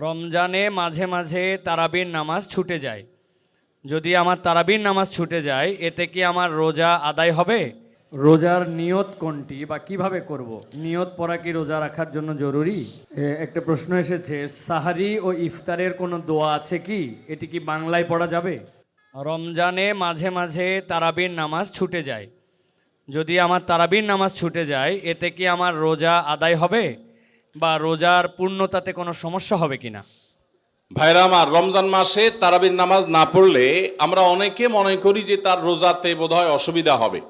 রমজানে মাঝে মাঝে তারাবির নামাজ ছুটে যায়। যদি আমার তারাবির নামাজ ছুটে যায় এতে কি আমার রোজা আদায় হবে? রোজার নিয়ত কোনটি বা কীভাবে করব? নিয়ত পড়া কি রোজা রাখার জন্য জরুরি? একটা প্রশ্ন এসেছে সাহারি ও ইফতারের কোনো দোয়া আছে কি? এটি কি বাংলায় পড়া যাবে? রমজানে মাঝে মাঝে তারাবির নামাজ ছুটে যায়। যদি আমার তারাবির নামাজ ছুটে যায় এতে কি আমার রোজা আদায় হবে? বা রোজার পূর্ণতাতে কোনো সমস্যা হবে কিনা? ভাইরা আমার, রমজান মাসে তারাবির নামাজ না পড়লে আমরা অনেকে মনে করি যে তার রোজাতে বোধহয় অসুবিধা হবে।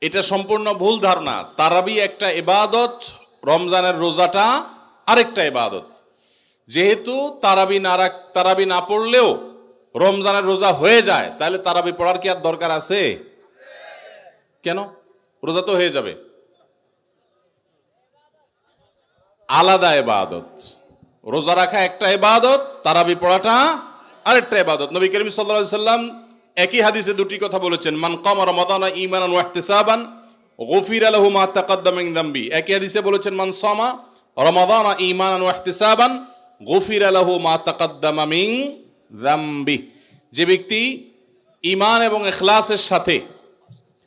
এটা সম্পূর্ণ ভুল ধারণা। তারাবি একটা এবাদত রমজানের রোজাটা আরেকটা এবাদত যেহেতু তারাবি না রাখ- তারাবি না পড়লেও রমজানের রোজা হয়ে যায়, তাহলে তারাবি পড়ার কি আর দরকার আছে? কেন? রোজা তো হয়ে যাবে। আলাদা এবাদত রোজা রাখা একটা এবাদত তারাবি পড়াটা আরেকটা এবাদত নবী করিম সাল্লাম একই হাদিসে দুটি কথা বলেছেন, মান কাম রমাদানা ঈমানান ওয়া ইহতিসাবান, গফিরা লাহু মা তাকাদ্দামা মিন যামবি একই হাদিসে বলেছেন, মান সামা রমাদানা ঈমানান ওয়া ইহতিসাবান, গফিরা লাহু মা তাকাদ্দামা মিন যামবি যে ব্যক্তি ইমান এবং এখলাসের সাথে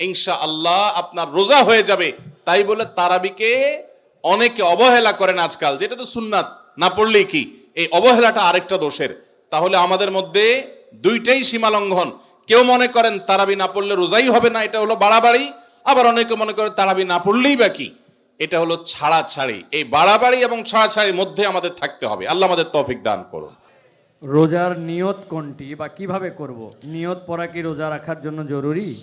ইনশা আল্লাহ আপনার রোজা হয়ে যাবে। তাই বলে তারাবিকে অনেকে অবহেলা করেন আজকাল। যেটা তো সুন্নাত, না পড়লেই কি? এই অবহেলাটা আরেকটা দোষের। তাহলে আমাদের মধ্যে দুইটাই সীমা লঙ্ঘন। কেউ মনে করেন তারাবি না পড়লে রোজাই হবে না, এটা হলো বাড়াবাড়ি। আবার অনেকে মনে করে তারাবি না পড়লেই বা কি? এটা হলো ছাড়া ছাড়ি এই বাড়াবাড়ি এবং ছাড়া ছাড়ির মধ্যে আমাদের থাকতে হবে। আল্লাহ আমাদের তৌফিক দান করুন। রোজার নিয়ত কোনটি বা কীভাবে করব? নিয়ত পড়া কি রোজা রাখার জন্য জরুরি?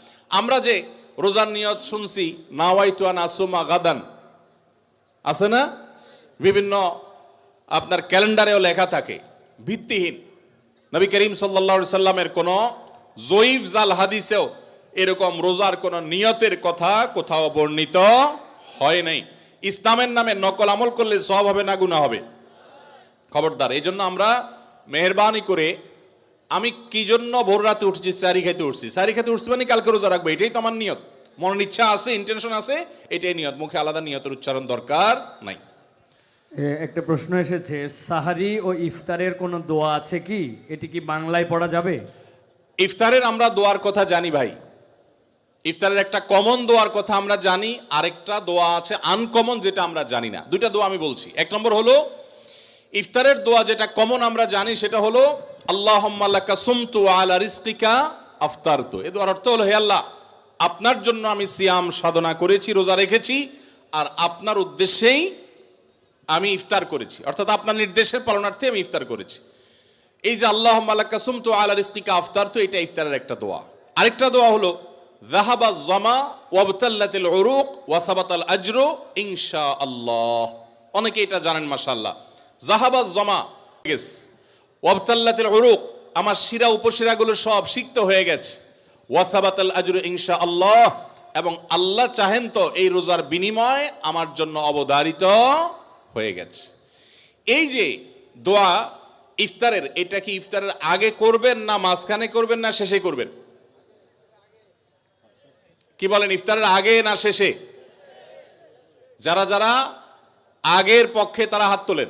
আমরা যে রোজার নিয়ত শুনছি, নাওয়াইতুয়ান আসুমা গাদান। আছে না? বিভিন্ন আপনার ক্যালেন্ডারেও লেখা থাকে, ভিত্তিহীন। নবী করিম সাল্লা সাল্লামের কোনো জয়ীফ জাল হাদিসেও এরকম রোজার কোনো নিয়তের কথা কোথাও বর্ণিত হয় নাই। ইসলামের নামে নকল আমল করলে সব হবে না গুণা হবে। খবরদার এই জন্য আমরা মেহরবানি করে আমি কি জন্য ভোর রাতে উঠছি? সারি খাইতে উঠছি। সারি খাইতে উঠছি মানে কালকে রোজা রাখব এটাই তো আমার নিয়ত। মনের ইচ্ছা আছে ইন্টেনশন আছে এটাই নিয়ত। মুখে আলাদা নিয়তের উচ্চারণ দরকার নাই। একটা প্রশ্ন এসেছে সাহারি ও ইফতারের কোনো দোয়া আছে কি? এটি কি বাংলায় পড়া যাবে? ইফতারের আমরা দোয়ার কথা জানি ভাই। ইফতারের একটা কমন দোয়ার কথা আমরা জানি আরেকটা দোয়া আছে আনকমন যেটা আমরা জানি না। দুইটা দোয়া আমি বলছি। এক নম্বর হলো ইফতারের দোয়া যেটা কমন আমরা জানি সেটা হলো আল্লাহ সুমতু আলা রিস্কিকা আফতার তো এ দোয়ার অর্থ হলো, হে আল্লাহ, আপনার জন্য আমি সিয়াম সাধনা করেছি, রোজা রেখেছি, আর আপনার উদ্দেশ্যেই আমি ইফতার করেছি। অর্থাৎ আপনার নির্দেশের পালনার্থে আমি ইফতার করেছি। এই যে আল্লাহ কাসুম তো আলা রিস্কিকা আফতার তো এটা ইফতারের একটা দোয়া। আরেকটা দোয়া হলো জাহাবা জামা ওয়াবতাল্লাতিল উরুক ওয়াসাবাতাল আজরু ইনশা আল্লাহ অনেকে এটা জানেন, মাশাআল্লাহ। জাহাবা জামা গেস ওয়াবতাল্লাতিল উরুক, আমার শিরা উপশিরাগুলো সব সিক্ত হয়ে গেছে। ওয়াসাবাতাল আজরু ইনশা আল্লাহ এবং আল্লাহ চাহেন তো এই রোজার বিনিময় আমার জন্য অবধারিত হয়ে গেছে। এই যে দোয়া ইফতারের, এটা কি ইফতারের আগে করবেন না মাঝখানে করবেন না শেষে করবেন? কি বলেন, ইফতারের আগে না শেষে? যারা যারা আগের পক্ষে তারা হাত তোলেন।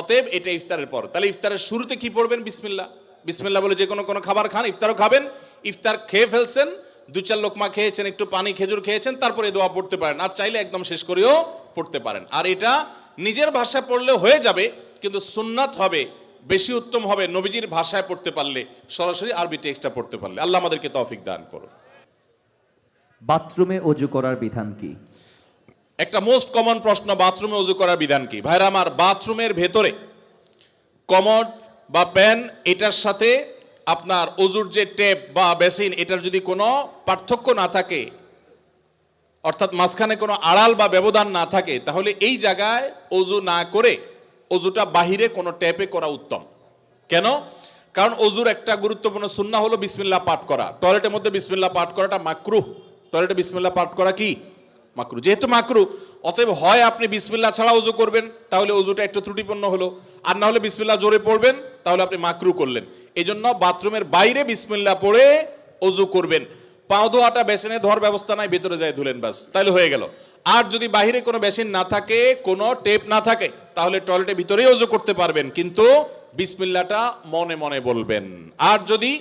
অতএব এটা ইফতারের পর। তাহলে ইফতারের শুরুতে কি পড়বেন? বিসমিল্লা বিসমিল্লা বলে যে কোনো কোনো খাবার খান, ইফতারও খাবেন। ইফতার খেয়ে ফেলছেন, দু চার লোকমা খেয়েছেন, একটু পানি খেজুর খেয়েছেন, তারপরে দোয়া পড়তে পারেন। আর চাইলে একদম শেষ করেও পড়তে পারেন। আর এটা নিজের ভাষায় পড়লে হয়ে যাবে, কিন্তু সুন্নাত হবে, বেশি উত্তম হবে নবীজির ভাষায় পড়তে পারলে, সরাসরি আরবি টেক্সটটা পড়তে পারলে। আল্লাহ আমাদেরকে তৌফিক দান করুন। বাথরুমে অজু করার বিধান কি? একটা মোস্ট কমন প্রশ্ন বাথরুমে উজু করার বিধান কি? ভাইরা আমার বাথরুমের ভেতরে কমোড বা প্যান এটার সাথে আপনার অজুর যে টেপ বা বেসিন এটার যদি কোনো পার্থক্য না থাকে, অর্থাৎ মাঝখানে কোনো আড়াল বা ব্যবধান না থাকে, তাহলে এই জায়গায় অজু না করে অজুটা বাহিরে কোনো ট্যাপে করা উত্তম। কেন? কারণ অজুর একটা গুরুত্বপূর্ণ সুন্না হলো বিসমিল্লাহ পাঠ করা। টয়লেটের মধ্যে বিসমিল্লা পাঠ করাটা মাকরু টয়লেটে বিসমিল্লাহ পাঠ করা কি? মাকরু। যেহেতু মাকরু, অতএব হয় আপনি বিসমিল্লাহ ছাড়া অজু করবেন, তাহলে অজুটা একটু ত্রুটিপূর্ণ হলো। আর না হলে বিসমিল্লাহ জোরে পড়বেন, তাহলে আপনি মাকরু করলেন। এই জন্য বাথরুমের বাইরে বিসমিল্লাহ পড়ে অজু করবেন। পাও ধোয়াটা বেসিনে ধোয়ার ব্যবস্থা নাই, ভেতরে যায় ধুলেন বাস তাহলে হয়ে গেল। আর যদি বাহিরে কোনো বেসিন না থাকে, কোনো টেপ না থাকে, তাহলে টয়লেটের ভিতরেই অজু করতে পারবেন, কিন্তু বিসমিল্লাটা মনে মনে বলবেন। আর যদি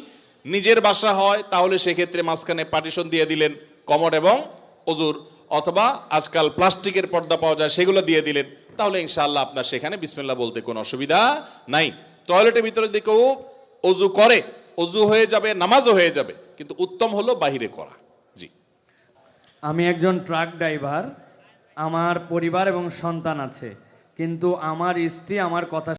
নিজের বাসা হয়, তাহলে সেক্ষেত্রে মাঝখানে পার্টিশন দিয়ে দিলেন কমোড এবং অজুর অথবা আজকাল প্লাস্টিকের পর্দা পাওয়া যায়, সেগুলো দিয়ে দিলেন। তাহলে ইনশাআল্লাহ আপনার সেখানে বিসমিল্লাহ বলতে কোনো অসুবিধা নাই। টয়লেটের ভিতরে যদি কেউ অজু করে, অজু হয়ে যাবে, নামাজও হয়ে যাবে, কিন্তু উত্তম হলো বাহিরে করা। জি। আমি একজন ট্রাক ড্রাইভার, আমার পরিবার এবং সন্তান আছে, কিন্তু আমার স্ত্রী আমার কথা